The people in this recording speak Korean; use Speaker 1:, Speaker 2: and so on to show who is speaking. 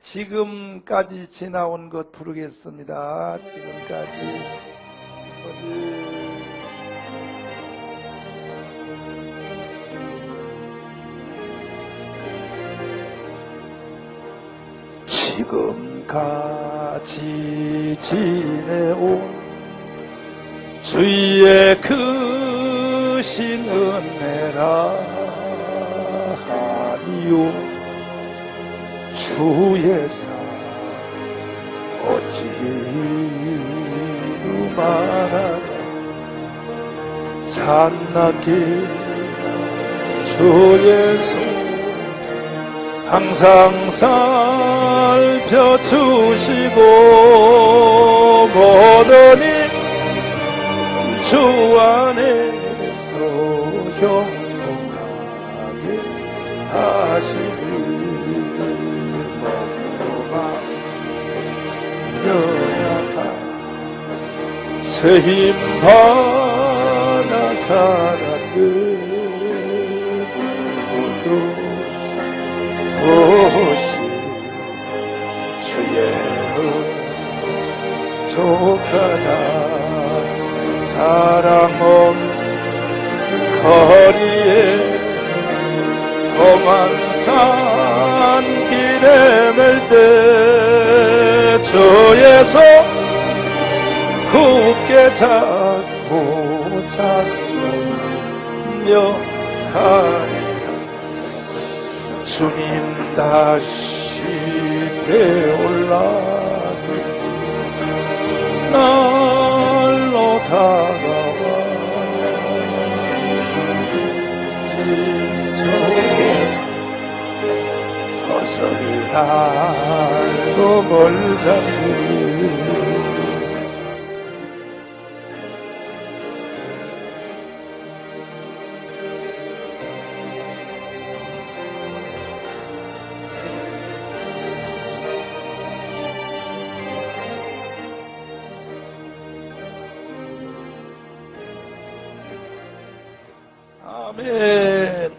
Speaker 1: 지금까지 지나온 것 부르겠습니다. 지금까지 지금까지 지내온 주의 크신 은혜라 하니요 주의 사 어찌 말하라 잔나게 주의 손 항상 살펴주시고 모든 일주 안에서 형통하게 하시니 세힘 받아 살았는 모두 도시 주의 족하다. 사랑은 거리에 험한 산 길에 주의 손 잡고 찬송며 가리라 주님 다시 되올라니 날로 다가와 진정에 벗어를 알고 멀자니 아멘.